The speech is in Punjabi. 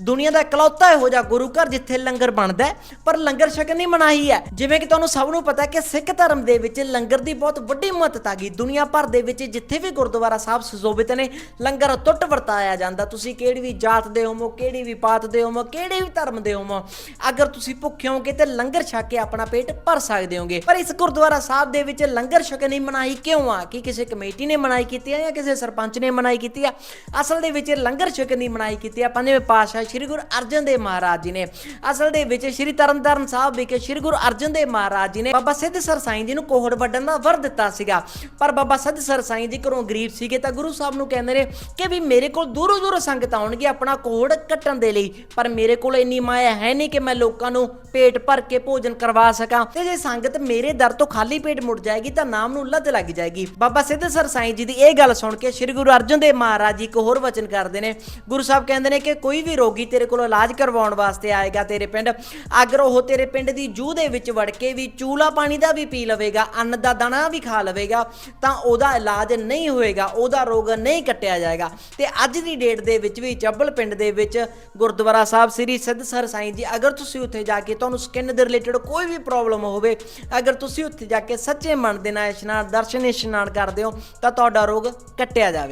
ਦੁਨੀਆ ਦਾ ਇਕਲੌਤਾ ਇਹੋ ਜਿਹਾ ਗੁਰੂ ਘਰ ਜਿੱਥੇ ਲੰਗਰ ਬਣਦਾ ਪਰ ਲੰਗਰ ਛਕਣ ਦੀ ਮਨਾਹੀ ਹੈ। ਜਿਵੇਂ ਕਿ ਤੁਹਾਨੂੰ ਸਭ ਨੂੰ ਪਤਾ ਹੈ ਕਿ ਸਿੱਖ ਧਰਮ ਦੇ ਵਿੱਚ ਲੰਗਰ ਦੀ ਬਹੁਤ ਵੱਡੀ ਮਹੱਤਤਾ ਗਈ ਦੁਨੀਆ ਭਰ ਦੇ ਵਿੱਚ ਜਿੱਥੇ ਵੀ ਗੁਰਦੁਆਰਾ ਸਾਹਿਬ ਸੁਸ਼ੋਭਿਤ ਨੇ, ਲੰਗਰ ਟੁੱਟ ਵਰਤਾਇਆ ਜਾਂਦਾ। ਤੁਸੀਂ ਕਿਹੜੀ ਵੀ ਜਾਤ ਦੇ ਹੋਵੋ, ਕਿਹੜੀ ਵੀ ਪਾਤ ਦੇ ਹੋਵੋ, ਕਿਹੜੇ ਵੀ ਧਰਮ ਦੇ ਹੋਵੋ, ਅਗਰ ਤੁਸੀਂ ਭੁੱਖੇ ਹੋਗੇ ਤੇ ਲੰਗਰ ਛਕ ਕੇ ਆਪਣਾ ਪੇਟ ਭਰ ਸਕਦੇ ਹੋਗੇ ਪਰ ਇਸ ਗੁਰਦੁਆਰਾ ਸਾਹਿਬ ਦੇ ਵਿੱਚ ਲੰਗਰ ਛਕਣ ਦੀ ਮਨਾਹੀ ਕਿਉਂ ਆ? ਕਿ ਕਿਸੇ ਕਮੇਟੀ ਨੇ ਮਨਾਹੀ ਕੀਤੀ ਹੈ ਜਾਂ ਕਿਸੇ ਸਰਪੰਚ ਨੇ ਮਨਾਹੀ ਕੀਤੀ ਆ? ਅਸਲ ਦੇ ਵਿੱਚ ਲੰਗਰ ਛਕਣ ਦੀ ਮਨਾਹੀ ਕੀਤੀ ਹੈ ਪੰਜਵੇਂ ਪਾਤਸ਼ਾਹ ਸ੍ਰੀ ਗੁਰੂ ਅਰਜਨ ਦੇਵ ਮਹਾਰਾਜ ਜੀ ਨੇ। ਅਸਲ ਦੇ ਵਿੱਚ ਸ੍ਰੀ ਤਰਨਤਾਰਨ ਸਾਹਿਬ ਵਿਖੇ ਸ੍ਰੀ ਗੁਰੂ ਅਰਜਨ ਦੇਵ ਮਹਾਰਾਜ ਜੀ ਨੇ ਬਾਬਾ ਸਿੱਧਸਰ ਸਾਈਂ ਜੀ ਨੂੰ ਕੋਹੜ ਵੱਢਣ ਦਾ ਵਰ ਦਿੱਤਾ ਸੀਗਾ। ਪਰ ਬਾਬਾ ਸਿੱਧਸਰ ਸਾਈਂ ਜੀ ਘਰੋਂ ਗਰੀਬ ਸੀਗੇ ਤਾਂ ਗੁਰੂ ਸਾਹਿਬ ਨੂੰ ਕਹਿੰਦੇ ਨੇ ਕਿ ਵੀ ਮੇਰੇ ਕੋਲ ਦੂਰੋਂ ਦੂਰੋਂ ਸੰਗਤ ਆਉਣਗੇ ਆਪਣਾ ਕੋਹੜ ਕੱਟਣ ਦੇ ਲਈ। ਪਰ ਮੇਰੇ ਕੋਲ ਇੰਨੀ ਮਾਇਆ ਹੈ ਨਹੀਂ ਕਿ ਮੈਂ ਲੋਕਾਂ ਨੂੰ ਪੇਟ ਭਰ ਕੇ ਭੋਜਨ ਕਰਵਾ ਸਕਾਂ। ਤੇ ਜੇ ਸੰਗਤ ਮੇਰੇ ਦਰ ਤੋਂ ਖਾਲੀ ਪੇਟ ਮੁੜ ਜਾਏਗੀ ਤਾਂ ਨਾਮ ਨੂੰ ਲੱਤ ਲੱਗ ਜਾਏਗੀ। ਬਾਬਾ ਸਿੱਧਸਰ ਸਾਈਂ ਜੀ ਦੀ ਇਹ ਗੱਲ ਸੁਣ ਕੇ ਸ੍ਰੀ ਗੁਰੂ ਅਰਜਨ ਦੇਵ ਮਹਾਰਾਜ ਜੀ ਇੱਕ ਹੋਰ ਵਚਨ ਕਰਦੇ ਨੇ। ਗੁਰੂ ਸਾਹਿਬ ਕਹਿੰਦੇ ਨੇ ਕਿ ਕੋਈ ਵੀ ਰੋਗੀ ਤੇਰੇ ਕੋਲ ਇਲਾਜ ਕਰਵਾਉਣ ਵਾਸਤੇ ਆਏਗਾ ਤੇਰੇ ਪਿੰਡ। ਅਗਰ ਉਹ ਤੇਰੇ ਪਿੰਡ ਦੀ ਜੂਹ ਦੇ ਵਿੱਚ ਵੜ ਕੇ ਵੀ ਚੂਲਾ ਪਾਣੀ ਦਾ ਵੀ ਪੀ ਲਵੇਗਾ, ਅੰਨ ਦਾ ਦਾਣਾ ਵੀ ਖਾ ਲਵੇਗਾ, ਤਾਂ ਉਹਦਾ ਇਲਾਜ ਨਹੀਂ ਹੋਏਗਾ, ਉਹਦਾ ਰੋਗ ਨਹੀਂ ਕੱਟਿਆ ਜਾਏਗਾ। ਤੇ ਅੱਜ ਦੀ ਡੇਟ ਦੇ ਵਿੱਚ ਵੀ ਚੱਬਲ ਪਿੰਡ ਦੇ ਵਿੱਚ ਗੁਰਦੁਆਰਾ ਸਾਹਿਬ ਸ੍ਰੀ ਸਿੱਧਸਰ ਸਾਈਂ ਜੀ, ਅਗਰ ਤੁਸੀਂ ਉੱਥੇ ਜਾ ਕੇ ਤੁਹਾਨੂੰ ਸਕਿਨ ਦੇ ਰਿਲੇਟਡ ਕੋਈ ਵੀ ਪ੍ਰੋਬਲਮ ਹੋਵੇ, ਅਗਰ ਤੁਸੀਂ ਉੱਥੇ ਜਾ ਕੇ ਸੱਚੇ ਮਨ ਦੇ ਨਾਲ ਇਸ਼ਨਾਨ, ਦਰਸ਼ਨ ਇਸ਼ਨਾਨ ਕਰਦੇ ਹੋ, ਤਾਂ ਤੁਹਾਡਾ ਰੋਗ ਕੱਟਿਆ ਜਾਵੇ।